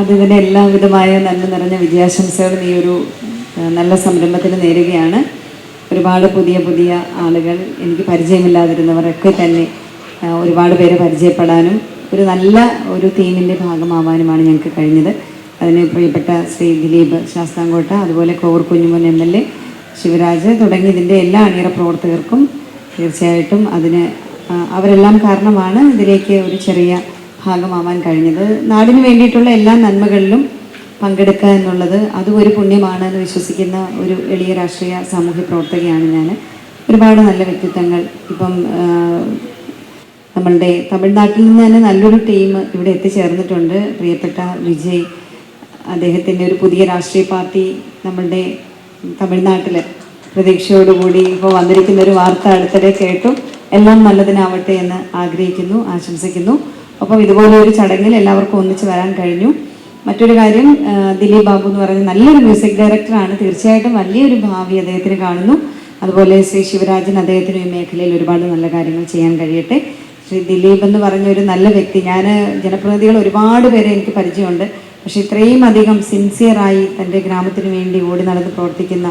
അതിന് എല്ലാവിധമായ നന്മ നിറഞ്ഞ വിജയാശംസകൾ ഈ ഒരു നല്ല സംരംഭത്തിന് നേരുകയാണ്. ഒരുപാട് പുതിയ പുതിയ ആളുകൾ എനിക്ക് പരിചയമില്ലാതിരുന്നവരൊക്കെ തന്നെ ഒരുപാട് പേര് പരിചയപ്പെടാനും ഒരു നല്ല ഒരു ടീമിന്റെ ഭാഗമാവാനുമാണ് ഞങ്ങൾക്ക് കഴിഞ്ഞത്. അതിന് പ്രിയപ്പെട്ട ശ്രീ ദിലീപ് ശാസ്താംകോട്ട അതുപോലെ Kovoor Kunjumon M L A Sivaraj തുടങ്ങി ഇതിന്റെ എല്ലാ അണിയറ പ്രവർത്തകർക്കും തീർച്ചയായിട്ടും അതിന് അവരെല്ലാം കാരണമാണ് ഇതിലേക്ക് ഒരു ചെറിയ ഭാഗമാവാൻ കഴിഞ്ഞത്. നാടിന് വേണ്ടിയിട്ടുള്ള എല്ലാ നന്മകളിലും പങ്കെടുക്കുക എന്നുള്ളത് അതും ഒരു പുണ്യമാണ് എന്ന് വിശ്വസിക്കുന്ന ഒരു എളിയ രാഷ്ട്രീയ സാമൂഹ്യ പ്രവർത്തകയാണ് ഞാൻ ഒരുപാട് നല്ല വ്യക്തിത്വങ്ങൾ ഇപ്പം നമ്മളുടെ തമിഴ്നാട്ടിൽ നിന്ന് തന്നെ നല്ലൊരു ടീം ഇവിടെ എത്തിച്ചേർന്നിട്ടുണ്ട്. പ്രിയപ്പെട്ട വിജയ് അദ്ദേഹത്തിന്റെ ഒരു പുതിയ രാഷ്ട്രീയ പാർട്ടി നമ്മളുടെ തമിഴ്നാട്ടിൽ പ്രതീക്ഷയോടുകൂടി ഇപ്പോൾ വന്നിരിക്കുന്ന ഒരു വാർത്ത അടുത്തിടെ കേട്ടു. എല്ലാം നല്ലതിനാവട്ടെ എന്ന് ആഗ്രഹിക്കുന്നു ആശംസിക്കുന്നു. അപ്പം ഇതുപോലെ ഒരു ചടങ്ങിൽ എല്ലാവർക്കും ഒന്നിച്ച് വരാൻ കഴിഞ്ഞു. മറ്റൊരു കാര്യം ദിലീപ് ബാബു എന്ന് പറയുന്ന നല്ലൊരു മ്യൂസിക് ഡയറക്ടറാണ് തീർച്ചയായിട്ടും വലിയൊരു ഭാവി അദ്ദേഹത്തിന് കാണുന്നു. അതുപോലെ ശ്രീ ശിവരാജൻ അദ്ദേഹത്തിന് ഈ മേഖലയിൽ ഒരുപാട് നല്ല കാര്യങ്ങൾ ചെയ്യാൻ കഴിയട്ടെ. ശ്രീ ദിലീപ് എന്ന് പറഞ്ഞ ഒരു നല്ല വ്യക്തി. ഞാൻ ജനപ്രതിനിധികൾ ഒരുപാട് പേരെ എനിക്ക് പരിചയമുണ്ട്. പക്ഷെ ഇത്രയും അധികം സിൻസിയറായി തന്റെ ഗ്രാമത്തിന് വേണ്ടി ഓടി നടന്ന് പ്രവർത്തിക്കുന്ന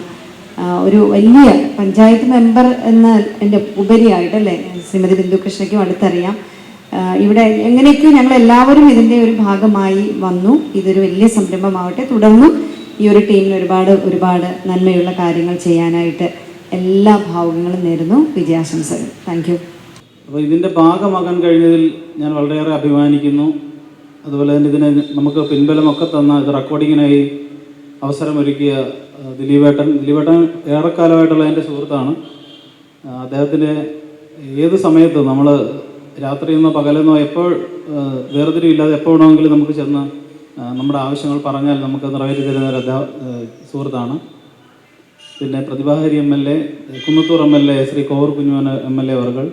ഒരു വലിയ പഞ്ചായത്ത് മെമ്പർ എന്ന എന്റെ ഉപരിയായിട്ടല്ലേ ശ്രീമതി ബിന്ദുകൃഷ്ണയ്ക്കും അടുത്തറിയാം. ആ, ഇവിടെ എങ്ങനെയൊക്കെ ഞങ്ങൾ എല്ലാവരും ഇതിന്റെ ഒരു ഭാഗമായി വന്നു. ഇതൊരു വലിയ സംരംഭമാവട്ടെ. തുടർന്നും ഈ ഒരു ടീമിന് ഒരുപാട് ഒരുപാട് നന്മയുള്ള കാര്യങ്ങൾ ചെയ്യാനായിട്ട് എല്ലാ ഭാവുകങ്ങളും നേരുന്നു. വിജയാശംസകൾ. താങ്ക് യു അപ്പോൾ ഇതിന്റെ ഭാഗമാകാൻ കഴിഞ്ഞതിൽ ഞാൻ വളരെയേറെ അഭിമാനിക്കുന്നു. അതുപോലെ തന്നെ ഇതിനെ നമുക്ക് പിൻബലമൊക്കെ തന്ന ഇത് റെക്കോർഡിങ്ങിനായി അവസരമൊരുക്കിയ ദിലീപേട്ടൻ. ദിലീപേട്ടൻ ഏറെക്കാലമായിട്ടുള്ള എന്റെ സുഹൃത്താണ്. അദ്ദേഹത്തിന്റെ ഏത് സമയത്ത് നമ്മൾ രാത്രിയെന്നോ പകലെന്നോ എപ്പോൾ ആ, വേർതിരിവില്ലാതെ എപ്പോൾ വേണമെങ്കിലും നമുക്ക് ചെന്ന് ആ, നമ്മുടെ ആവശ്യങ്ങൾ പറഞ്ഞാൽ നമുക്ക് നിറവേറ്റി തരുന്ന ഒരു അധ്യാ ആ, സുഹൃത്താണ് പിന്നെ Prathibha Hari M L A Kunnathur M L A Shri Kovoor Kunjumon M L A അവർകൾ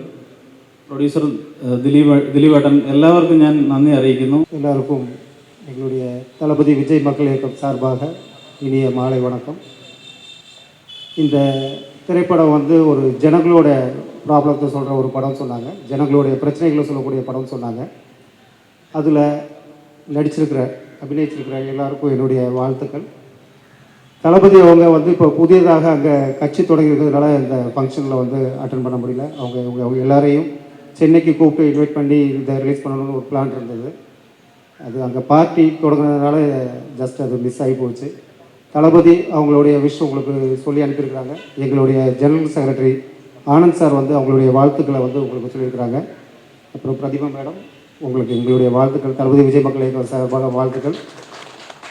പ്രൊഡ്യൂസർ ഏഹ്, ദിലീപ് ദിലീപേട്ടൻ എല്ലാവർക്കും ഞാൻ നന്ദി അറിയിക്കുന്നു எல்லாருக்கும் எங்களுடைய தளபதி விஜய் மக்கள் இயக்கம் சார்பாக இனிய மாலை வணக்கம் இந்த திரைப்படம் வந்து ஒரு ஜனங்களோட ப்ராப்ளத்தை சொல்கிற ஒரு படம் சொன்னாங்க. ஜனங்களுடைய பிரச்சனைகளை சொல்லக்கூடிய படம் சொன்னாங்க. அதில் நடிச்சிருக்கிற அபிநயிச்சிருக்கிற எல்லாருக்கும் என்னுடைய வாழ்த்துக்கள். தளபதி அவங்க வந்து இப்போ புதியதாக அங்கே கட்சி தொடங்கியிருக்கிறதுனால இந்த ஃபங்க்ஷனில் வந்து அட்டன் பண்ண முடியல. அவங்க இவங்க அவங்க எல்லாரையும் சென்னைக்கு கூப்பிட்டு இன்வைட் பண்ணி இதை ரிலீஸ் பண்ணணும்னு ஒரு பிளான் இருந்தது. அது அங்கே பார்ட்டி தொடங்குனதுனால ஜஸ்ட் அது மிஸ் ஆகி போச்சு. தளபதி அவங்களுடைய விஷயம் உங்களுக்கு சொல்லி அனுப்பியிருக்கிறாங்க. எங்களுடைய ஜெனரல் செக்ரட்டரி ஆனந்த் சார் வந்து அவங்களுடைய வாழ்த்துக்களை வந்து உங்களுக்கு சொல்லியிருக்கிறாங்க அப்புறம் பிரதிபா மேடம் உங்களுக்கு எங்களுடைய வாழ்த்துக்கள் தளபதி விஜய் மக்கள் இயக்கம் சார்பாக வாழ்த்துக்கள்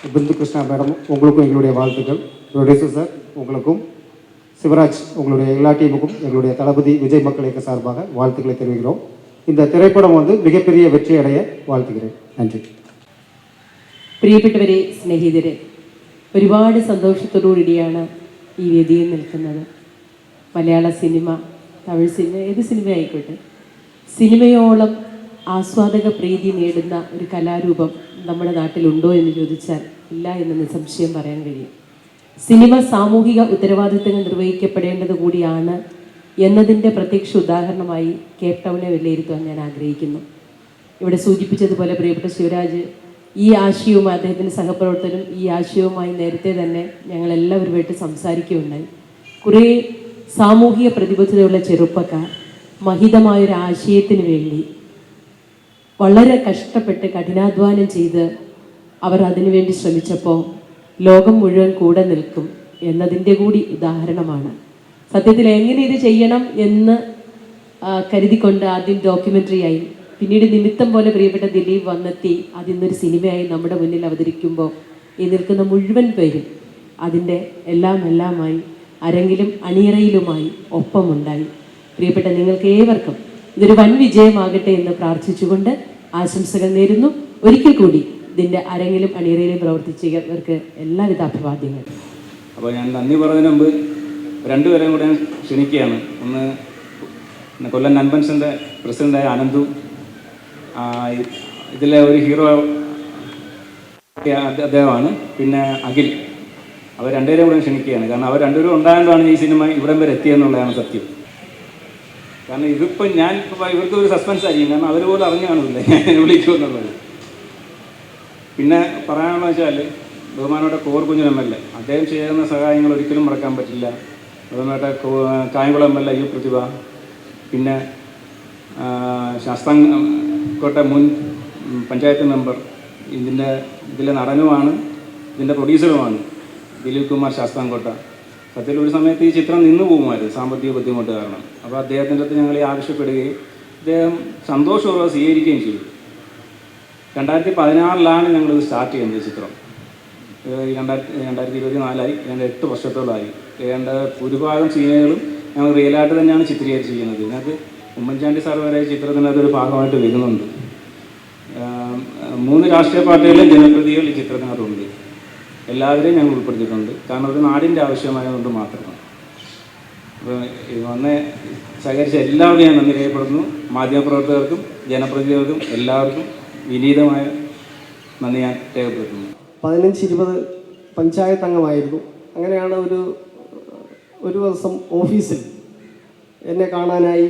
பிந்து கிருஷ்ணா மேடம் உங்களுக்கும் எங்களுடைய வாழ்த்துக்கள் ப்ரொடியூசர் சார் உங்களுக்கும் சிவராஜ் உங்களுடைய எல்லா டீமுக்கும் எங்களுடைய தளபதி விஜய் மக்கள் இயக்க சார்பாக வாழ்த்துக்களை தெரிவிக்கிறோம் இந்த திரைப்படம் வந்து மிகப்பெரிய வெற்றி அடைய வாழ்த்துகிறேன் நன்றி പ്രിയപ്പെട്ടവരെ സ്നേഹിതരെ ഒരുപാട് സന്തോഷത്തോടുകൂടിയാണ് ഈ വേദിയിൽ നിൽക്കുന്നത് മലയാള സിനിമ തമിഴ് സിനിമ ഏത് സിനിമ ആയിക്കോട്ടെ. സിനിമയോളം ആസ്വാദക പ്രീതി നേടുന്ന ഒരു കലാരൂപം നമ്മുടെ നാട്ടിലുണ്ടോ എന്ന് ചോദിച്ചാൽ ഇല്ല എന്ന് നിസ്സംശയം പറയാൻ കഴിയും. സിനിമ സാമൂഹിക ഉത്തരവാദിത്തങ്ങൾ നിർവഹിക്കപ്പെടേണ്ടത് കൂടിയാണ് എന്നതിന്റെ പ്രത്യക്ഷ ഉദാഹരണമായി കേപ്പ് ടൗണെ വിലയിരുത്താൻ ഞാൻ ആഗ്രഹിക്കുന്നു. ഇവിടെ സൂചിപ്പിച്ചതുപോലെ പ്രിയപ്പെട്ട ശിവരാജ് ഈ ആശയവുമായി അദ്ദേഹത്തിന്റെ സഹപ്രവർത്തനം ഈ ആശയവുമായി നേരത്തെ തന്നെ ഞങ്ങൾ എല്ലാവരുമായിട്ട് സംസാരിക്കുകയുണ്ടായി. കുറേ സാമൂഹിക പ്രതിബദ്ധതയുള്ള ചെറുപ്പക്കാർ മഹിതമായൊരു ആശയത്തിന് വേണ്ടി വളരെ കഷ്ടപ്പെട്ട് കഠിനാധ്വാനം ചെയ്ത് അവർ അതിനുവേണ്ടി ശ്രമിച്ചപ്പോൾ ലോകം മുഴുവൻ കൂടെ നിൽക്കും എന്നതിന്റെ കൂടി ഉദാഹരണമാണ്. സത്യത്തിൽ എങ്ങനെ ഇത് ചെയ്യണം എന്ന് കരുതിക്കൊണ്ട് ആദ്യം ഡോക്യുമെന്ററി ആയി. പിന്നീട് നിമിത്തം പോലെ പ്രിയപ്പെട്ട ദിലീപ് വന്നെത്തി. അതിന്നൊരു സിനിമയായി നമ്മുടെ മുന്നിൽ അവതരിക്കുമ്പോൾ ഈ നിൽക്കുന്ന മുഴുവൻ പേരും അതിന്റെ എല്ലാം എല്ലാമായി അരങ്ങിലും അണിയറയിലുമായി ഒപ്പമുണ്ടായി. പ്രിയപ്പെട്ട നിങ്ങൾക്ക് ഏവർക്കും ഇതൊരു വൻ വിജയമാകട്ടെ എന്ന് പ്രാർത്ഥിച്ചുകൊണ്ട് ആശംസകൾ നേരുന്നു. ഒരിക്കൽ കൂടി ഇതിന്റെ അരങ്ങിലും അണിയറയിലും പ്രവർത്തിച്ചവർക്ക് എല്ലാവിധ അഭിവാദ്യങ്ങളും. അപ്പോൾ ഞാൻ നന്ദി പറഞ്ഞതിന് മുമ്പ് രണ്ടുപേരെയും കൂടെ ക്ഷണിക്കുകയാണ്. ഒന്ന് കൊല്ലം നൻപൻസിന്റെ പ്രസിഡന്റായ അനന്തു. ഇതിലെ ഒരു ഹീറോ അദ്ദേഹമാണ്. പിന്നെ അഖിൽ. അവർ രണ്ടുപേരും കൂടെ ക്ഷണിക്കുകയാണ്. കാരണം അവർ രണ്ടുപേരും ഉണ്ടായതുകൊണ്ടാണ് ഈ സിനിമ ഇവിടം വരെ എത്തിയെന്നുള്ളതാണ് സത്യം. കാരണം ഇതിപ്പോൾ ഞാൻ ഇപ്പോൾ ഇവർക്ക് ഒരു സസ്പെൻസ് ആയിരിക്കും. കാരണം അവർ പോലും അറിഞ്ഞു കാണില്ല ഞാൻ വിളിക്കുമെന്നുള്ളത് പിന്നെ പറയാനുള്ള വെച്ചാൽ ബഹുമാനോടെ കോർ കുഞ്ഞൻ എം എൽ എ. അദ്ദേഹം ചെയ്യുന്ന സഹായങ്ങൾ ഒരിക്കലും മറക്കാൻ പറ്റില്ല. ബഹുമാനോട്ടെ Kayamkulam M L A U Prathibha. പിന്നെ ശാസ്ത്രോട്ടെ മുൻ പഞ്ചായത്ത് മെമ്പർ. ഇതിന്റെ ഇതിലെ നടനുമാണ്. ഇതിന്റെ പ്രൊഡ്യൂസറുമാണ് ദിലീപ് കുമാർ ശാസ്താംകോട്ട. സത്യത്തിൽ ഒരു സമയത്ത് ഈ ചിത്രം നിന്നു പോകുമായിരുന്നു സാമ്പത്തിക ബുദ്ധിമുട്ട് കാരണം. അപ്പോൾ അദ്ദേഹത്തിന്റെ അടുത്ത് ഞങ്ങൾ ആവശ്യപ്പെടുകയും അദ്ദേഹം സന്തോഷപൂർവം സ്വീകരിക്കുകയും ചെയ്തു. രണ്ടായിരത്തി പതിനാറിലാണ് ഞങ്ങളിത് സ്റ്റാർട്ട് ചെയ്യുന്നത് ഈ ചിത്രം. രണ്ടായിരത്തി രണ്ടായിരത്തി ഇരുപത്തി നാലായി രണ്ട് എട്ട് വർഷത്തോളമായി. രണ്ട് ഭൂരിഭാഗം സീനുകളും ഞങ്ങൾ റിയലായിട്ട് തന്നെയാണ് ചിത്രീകരിച്ച് ചെയ്യുന്നത്. ഇതിനകത്ത് ഉമ്മൻചാണ്ടി സാർ വരെ ചിത്രത്തിനകത്ത് ഒരു ഭാഗമായിട്ട് വരുന്നുണ്ട്. മൂന്ന് രാഷ്ട്രീയ പാർട്ടികളിലെ ജനപ്രതികൾ ഈ ചിത്രത്തിനകത്തുണ്ട്. എല്ലാവരെയും ഞങ്ങൾ ഉൾപ്പെടുത്തിയിട്ടുണ്ട്. കാരണം ഒരു നാടിന്റെ ആവശ്യമായതുകൊണ്ട് മാത്രമാണ്. അപ്പോൾ വന്ന് സഹകരിച്ച എല്ലാവരും ഞാൻ നന്ദി രേഖപ്പെടുത്തുന്നു. മാധ്യമപ്രവർത്തകർക്കും ജനപ്രതിനിധികൾക്കും എല്ലാവർക്കും വിനീതമായ നന്ദി ഞാൻ രേഖപ്പെടുത്തുന്നു. പതിനഞ്ച് ഇരുപത് പഞ്ചായത്ത് അംഗമായിരുന്നു. അങ്ങനെയാണ് ഒരു ഒരു ദിവസം ഓഫീസിൽ എന്നെ കാണാനായി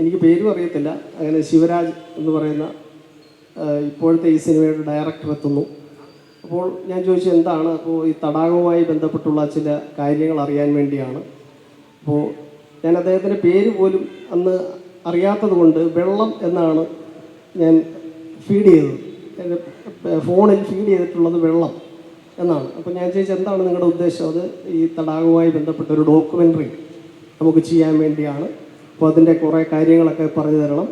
എനിക്ക് പേരും അറിയത്തില്ല. അങ്ങനെ ശിവരാജ് എന്ന് പറയുന്ന ഇപ്പോഴത്തെ ഈ സിനിമയുടെ ഡയറക്ടർ എത്തുന്നു. അപ്പോൾ ഞാൻ ചോദിച്ചു എന്താണ്? അപ്പോൾ ഈ തടാകവുമായി ബന്ധപ്പെട്ടുള്ള ചില കാര്യങ്ങൾ അറിയാൻ വേണ്ടിയാണ്. അപ്പോൾ ഞാൻ അദ്ദേഹത്തിന്റെ പേര് പോലും അന്ന് അറിയാത്തത് കൊണ്ട് വെള്ളം എന്നാണ് ഞാൻ ഫീഡ് ചെയ്തത്. എന്റെ ഫോണിൽ ഫീഡ് ചെയ്തിട്ടുള്ളത് വെള്ളം എന്നാണ്. അപ്പോൾ ഞാൻ ചോദിച്ചത് എന്താണ് നിങ്ങളുടെ ഉദ്ദേശം? അത് ഈ തടാകവുമായി ബന്ധപ്പെട്ട ഒരു ഡോക്യുമെന്ററി നമുക്ക് ചെയ്യാൻ വേണ്ടിയാണ്. അപ്പോൾ അതിന്റെ കുറേ കാര്യങ്ങളൊക്കെ പറഞ്ഞു തരണം.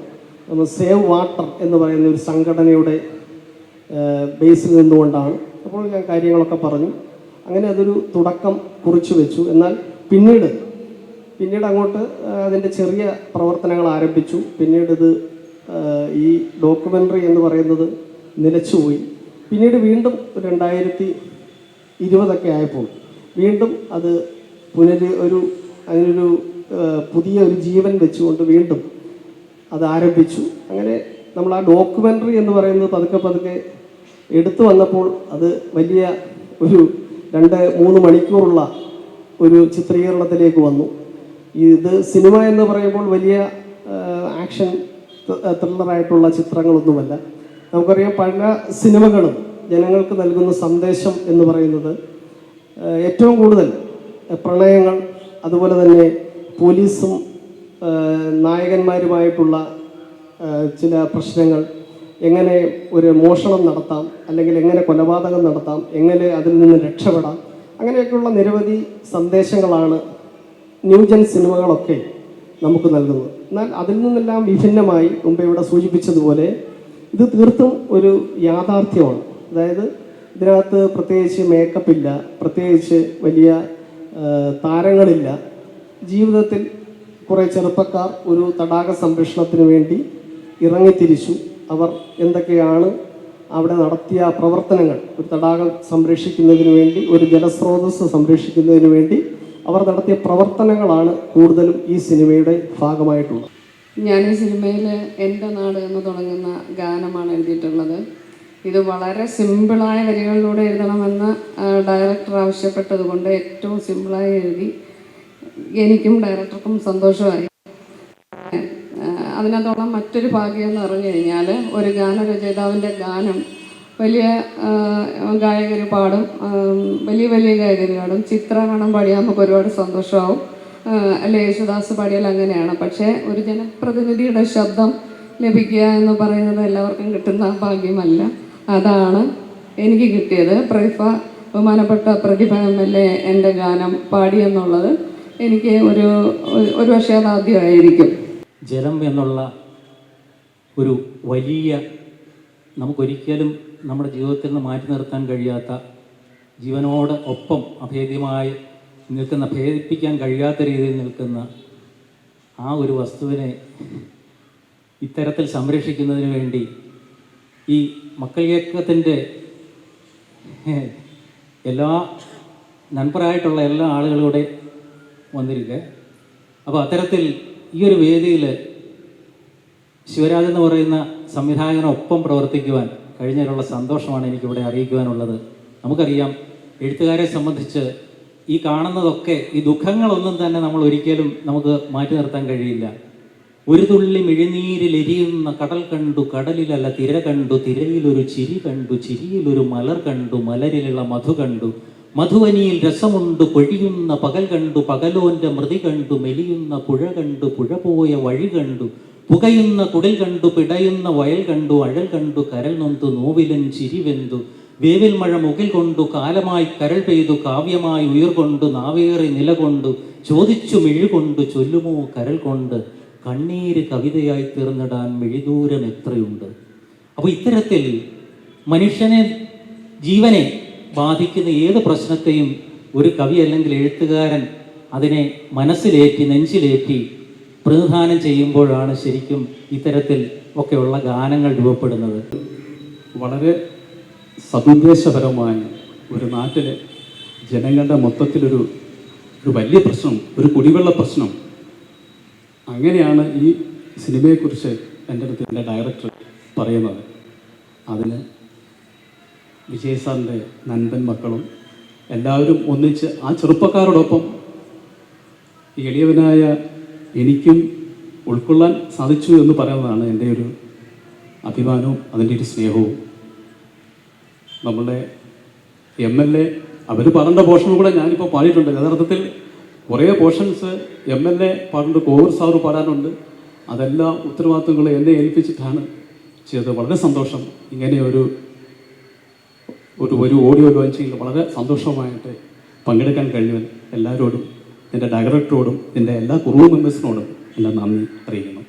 നമ്മൾ സേവ് വാട്ടർ എന്ന് പറയുന്ന ഒരു സംഘടനയുടെ ബേസിൽ നിന്നുകൊണ്ടാണ്. അപ്പോൾ ഞാൻ കാര്യങ്ങളൊക്കെ പറഞ്ഞു. അങ്ങനെ അതൊരു തുടക്കം കുറിച്ചു വെച്ചു. എന്നാൽ പിന്നീട് പിന്നീട് അങ്ങോട്ട് അതിന്റെ ചെറിയ പ്രവർത്തനങ്ങൾ ആരംഭിച്ചു. പിന്നീട് ഇത് ഈ ഡോക്യുമെന്ററി എന്ന് പറയുന്നത് നിലച്ചുപോയി. പിന്നീട് വീണ്ടും രണ്ടായിരത്തി ഇരുപതൊക്കെ ആയപ്പോൾ വീണ്ടും അത് പുനര് ഒരു അതിനൊരു പുതിയ ഒരു ജീവൻ വെച്ചുകൊണ്ട് വീണ്ടും അത് ആരംഭിച്ചു. അങ്ങനെ നമ്മൾ ആ ഡോക്യുമെന്ററി എന്ന് പറയുന്നത് പതുക്കെ പതുക്കെ എടുത്തു വന്നപ്പോൾ അത് വലിയ ഒരു രണ്ട് മൂന്ന് മണിക്കൂറുള്ള ഒരു ചിത്രീകരണത്തിലേക്ക് വന്നു. ഇത് സിനിമ എന്ന് പറയുമ്പോൾ വലിയ ആക്ഷൻ ത്രില്ലറായിട്ടുള്ള ചിത്രങ്ങളൊന്നുമല്ല. നമുക്കറിയാം പല സിനിമകളും ജനങ്ങൾക്ക് നൽകുന്ന സന്ദേശം എന്ന് പറയുന്നത് ഏറ്റവും കൂടുതൽ പ്രളയങ്ങൾ അതുപോലെ തന്നെ പോലീസും നായകന്മാരുമായിട്ടുള്ള ചില പ്രശ്നങ്ങൾ. എങ്ങനെ ഒരു മോഷണം നടത്താം അല്ലെങ്കിൽ എങ്ങനെ കൊലപാതകം നടത്താം എങ്ങനെ അതിൽ നിന്ന് രക്ഷപ്പെടാം അങ്ങനെയൊക്കെയുള്ള നിരവധി സന്ദേശങ്ങളാണ് ന്യൂജൻ സിനിമകളൊക്കെ നമുക്ക് നൽകുന്നത്. എന്നാൽ അതിൽ നിന്നെല്ലാം വിഭിന്നമായി മുമ്പ് ഇവിടെ സൂചിപ്പിച്ചതുപോലെ ഇത് തീർത്തും ഒരു യാഥാർത്ഥ്യമാണ്. അതായത് ഇതിനകത്ത് പ്രത്യേകിച്ച് മേക്കപ്പ് ഇല്ല പ്രത്യേകിച്ച് വലിയ താരങ്ങളില്ല. ജീവിതത്തിൽ കുറേ ചെറുപ്പക്കാർ ഒരു തടാക സംരക്ഷണത്തിന് വേണ്ടി ഇറങ്ങിത്തിരിച്ചു. അവർ എന്തൊക്കെയാണ് അവിടെ നടത്തിയ പ്രവർത്തനങ്ങൾ? ഒരു തടാകം സംരക്ഷിക്കുന്നതിന് വേണ്ടി ഒരു ജലസ്രോതസ് സംരക്ഷിക്കുന്നതിന് വേണ്ടി അവർ നടത്തിയ പ്രവർത്തനങ്ങളാണ് കൂടുതലും ഈ സിനിമയുടെ ഭാഗമായിട്ടുള്ളത്. ഞാൻ ഈ സിനിമയിൽ എന്റെ നാട് എന്ന് തുടങ്ങുന്ന ഗാനമാണ് എഴുതിയിട്ടുള്ളത്. ഇത് വളരെ സിമ്പിളായ വരികളിലൂടെ എഴുതണമെന്ന് ഡയറക്ടർ ആവശ്യപ്പെട്ടതുകൊണ്ട് ഏറ്റവും സിമ്പിളായി എഴുതി. എനിക്കും ഡയറക്ടർക്കും സന്തോഷമായി. അതിനകത്തോളം മറ്റൊരു ഭാഗ്യം എന്ന് പറഞ്ഞു കഴിഞ്ഞാൽ ഒരു ഗാനരചയിതാവിന്റെ ഗാനം വലിയ ഗായകർ പാടും വലിയ വലിയ ഗായകർ പാടും. ചിത്രഗണം പാടിയാൽ നമുക്ക് ഒരുപാട് സന്തോഷമാവും. അല്ലെ യേശുദാസ് പാടിയാൽ അങ്ങനെയാണ്. പക്ഷേ ഒരു ജനപ്രതിനിധിയുടെ ശബ്ദം ലഭിക്കുക എന്ന് പറയുന്നത് എല്ലാവർക്കും കിട്ടുന്ന ഭാഗ്യമല്ല. അതാണ് എനിക്ക് കിട്ടിയത്. പ്രതിഭ ബഹുമാനപ്പെട്ട പ്രതിഭ എം എൽ എ എന്റെ ഗാനം പാടിയെന്നുള്ളത് എനിക്ക് ഒരു- ഒരു പക്ഷേ അത് ആദ്യമായിരിക്കും. ജലം എന്നുള്ള ഒരു വലിയ നമുക്കൊരിക്കലും നമ്മുടെ ജീവിതത്തിൽ നിന്ന് മാറ്റി നിർത്താൻ കഴിയാത്ത ജീവനോട് ഒപ്പം അഭേദ്യമായി നിൽക്കുന്ന ഭേദിപ്പിക്കാൻ കഴിയാത്ത രീതിയിൽ നിൽക്കുന്ന ആ ഒരു വസ്തുവിനെ ഇത്തരത്തിൽ സംരക്ഷിക്കുന്നതിന് വേണ്ടി ഈ മക്കൾ ഇയക്കത്തിന്റെ എല്ലാ നൻപറായിട്ടുള്ള എല്ലാ ആളുകളൂടെ വന്നിരിക്കുക അപ്പോൾ അത്തരത്തിൽ ഈ ഒരു വേദിയിൽ ശിവരാജ് എന്ന് പറയുന്ന സംവിധായകനൊപ്പം പ്രവർത്തിക്കുവാൻ കഴിഞ്ഞതിലുള്ള സന്തോഷമാണ് എനിക്കിവിടെ അറിയിക്കുവാനുള്ളത്. നമുക്കറിയാം എഴുത്തുകാരെ സംബന്ധിച്ച് ഈ കാണുന്നതൊക്കെ ഈ ദുഃഖങ്ങളൊന്നും തന്നെ നമ്മൾ ഒരിക്കലും നമുക്ക് മാറ്റി നിർത്താൻ കഴിയില്ല. ഒരു തുള്ളി മിഴിനീരിലെരിയുന്ന കടൽ കണ്ടു കടലിലല്ല തിര കണ്ടു തിരയിലൊരു ചിരി കണ്ടു ചിരിയിലൊരു മലർ കണ്ടു മലരിലുള്ള മധു കണ്ടു മധുവനിയിൽ രസമുണ്ട് പൊഴിയുന്ന പകൽ കണ്ടു പകലോന്റെ മൃതി കണ്ടു മെലിയുന്ന പുഴ കണ്ടു പുഴ പോയ വഴി കണ്ടു പുകയുന്ന കുടിൽ കണ്ടു പിടയുന്ന വയൽ കണ്ടു അഴൽ കണ്ടു കരൽ നൊന്തു നോവിലൻ ചിരിവെന്തു വേവിൽ മഴ മുകിൽ കൊണ്ടു കാലമായി കരൾ പെയ്തു കാവ്യമായി ഉയർ കൊണ്ടു നാവേറി നിലകൊണ്ടു ചോദിച്ചു മിഴുകൊണ്ടു ചൊല്ലുമോ കരൽ കൊണ്ട് കണ്ണീര് കവിതയായി തീർന്നിടാൻ മിഴിദൂരം എത്രയുണ്ട്? അപ്പോൾ ഇത്തരത്തിൽ മനുഷ്യനെ ജീവനെ ബാധിക്കുന്ന ഏത് പ്രശ്നത്തെയും ഒരു കവി അല്ലെങ്കിൽ എഴുത്തുകാരൻ അതിനെ മനസ്സിലേറ്റി നെഞ്ചിലേറ്റി പ്രതിനിധാനം ചെയ്യുമ്പോഴാണ് ശരിക്കും ഇത്തരത്തിൽ ഒക്കെയുള്ള ഗാനങ്ങൾ രൂപപ്പെടുന്നത്. വളരെ സതുദ്ദേശപരമായ ഒരു നാട്ടിലെ ജനങ്ങളുടെ മൊത്തത്തിലൊരു ഒരു വലിയ പ്രശ്നം ഒരു കുടിവെള്ള പ്രശ്നം. അങ്ങനെയാണ് ഈ സിനിമയെക്കുറിച്ച് എന്റെ അടുത്ത് എന്റെ ഡയറക്ടർ പറയുന്നത്. അതിന് വിജയ് സാറിന്റെ നൻപൻ മക്കളും എല്ലാവരും ഒന്നിച്ച് ആ ചെറുപ്പക്കാരോടൊപ്പം എളിയവനായ എനിക്കും ഉൾക്കൊള്ളാൻ സാധിച്ചു എന്ന് പറയുന്നതാണ് എന്റെ ഒരു അഭിമാനവും അതിന്റെ ഒരു സ്നേഹവും. നമ്മളുടെ എം എൽ എ അവർ പറഞ്ഞ പോർഷൻ കൂടെ ഞാനിപ്പോൾ പാടിയിട്ടുണ്ട്. യഥാർത്ഥത്തിൽ കുറേ പോർഷൻസ് എം എൽ എ പാടുന്നുണ്ട് കോവിഡ് സാറ് പാടാനുണ്ട്. അതെല്ലാം ഉത്തരവാദിത്തങ്ങൾ എന്നെ ഏൽപ്പിച്ചിട്ടാണ് ചെയ്തത്. വളരെ സന്തോഷം. ഇങ്ങനെ ഒരു ഒരു ഒരു ഓഡിയോ ലോഞ്ച് ലോഞ്ചിങ്ങിൽ വളരെ സന്തോഷമായിട്ട് പങ്കെടുക്കാൻ കഴിയുവാൻ എല്ലാവരോടും എന്റെ ഡയറക്ടറോടും എന്റെ എല്ലാ കുറവ് മെമ്പേഴ്സിനോടും എന്റെ നന്ദി അറിയിക്കുന്നു.